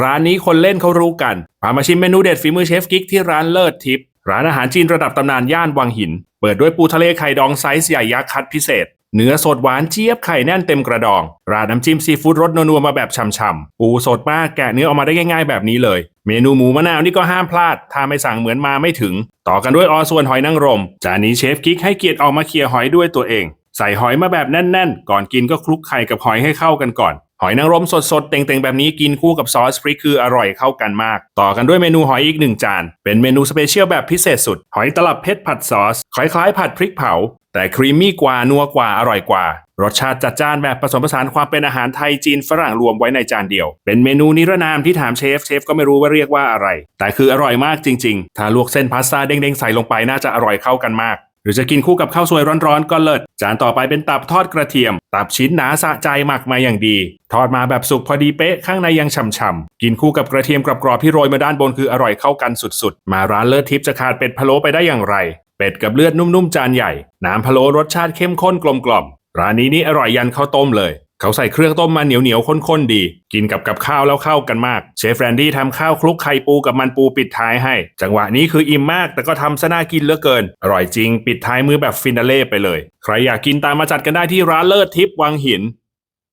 ร้านนี้คนเล่นเขารู้กันพามาชิมเมนูเด็ดฝีมือเชฟกิ๊กที่ร้านเลิศทิพย์ร้านอาหารจีนระดับตำนานย่านวังหิน เปิดด้วยปูทะเลไข่ดองไซส์ใหญ่ยักษ์คัดพิเศษ เนื้อสดหวานเจี๊ยบไข่แน่นเต็มกระดอง ราดน้ำจิ้มซีฟู้ดรสนัวๆมาแบบช่ำๆ ปูสดมากแกะเนื้อออกมาได้ง่าย ๆ แบบนี้เลย เมนูหมูมะนาวนี่ก็ห้ามพลาด ถ้าไม่สั่งเหมือนมาไม่ถึง ต่อกันด้วยออส่วนหอยนางรม จานนี้เชฟกิ๊กให้เกียรติออกมาเคลียร์หอยด้วยตัวเอง ใส่หอยมาแบบแน่น ๆ ก่อนกินก็คลุกไข่กับหอยให้เข้ากันก่อนหอยนางรมสดๆ เต่งๆ แบบนี้กินคู่กับซอสพริกคืออร่อยเข้ากันมาก ต่อกันด้วยเมนูหอยอีกหนึ่งจาน เป็นเมนูสเปเชียลแบบพิเศษสุด หอยตลับเพชรผัดซอส คล้ายๆ ผัดพริกเผา แต่ครีมมี่กว่า นัวกว่า อร่อยกว่า รสชาติจัดจ้านแบบผสมผสานความเป็นอาหารไทยจีนฝรั่งรวมไว้ในจานเดียว เป็นเมนูนิรนามที่ถามเชฟเชฟก็ไม่รู้ว่าเรียกว่าอะไร แต่คืออร่อยมากจริง ๆ ถ้าลวกเส้นพาสต้าเด้งๆใส่ลงไปน่าจะอร่อยเข้ากันมาก หรือจะกินคู่กับข้าวสวยร้อนๆก็เลิศ จานต่อไปเป็นตับทอดกระเทียม ตับชิ้นหนาสะใจหมักมาอย่างดี ทอดมาแบบสุกพอดีเป๊ะข้างในยังฉ่ำๆ กินคู่กับกระเทียมกรอบๆที่โรยมาด้านบนคืออร่อยเข้ากันสุดๆ มาร้านเลิศทิพย์จะขาดเป็ดพะโล้ไปได้อย่างไร เป็ดกับเลือดนุ่มๆจานใหญ่ น้ำพะโล้รสชาติเข้มข้นกลมๆร้านนี้นี่อร่อยยันข้าวต้มเลย เขาใส่เครื่องต้มมาเหนียวเหนียวข้นๆดี กินกับกับข้าวแล้วเข้ากันมาก เชฟแรนดี้ทำข้าวคลุกไข่ปูกับมันปูปิดท้ายให้ จังหวะนี้คืออิ่มมากแต่ก็ทำซะน่ากินเหลือเกิน อร่อยจริง ปิดท้ายมือแบบฟินาเล่ไปเลย ใครอยากกินตามมาจัดกันได้ที่ร้านเลิศทิพย์วังหิน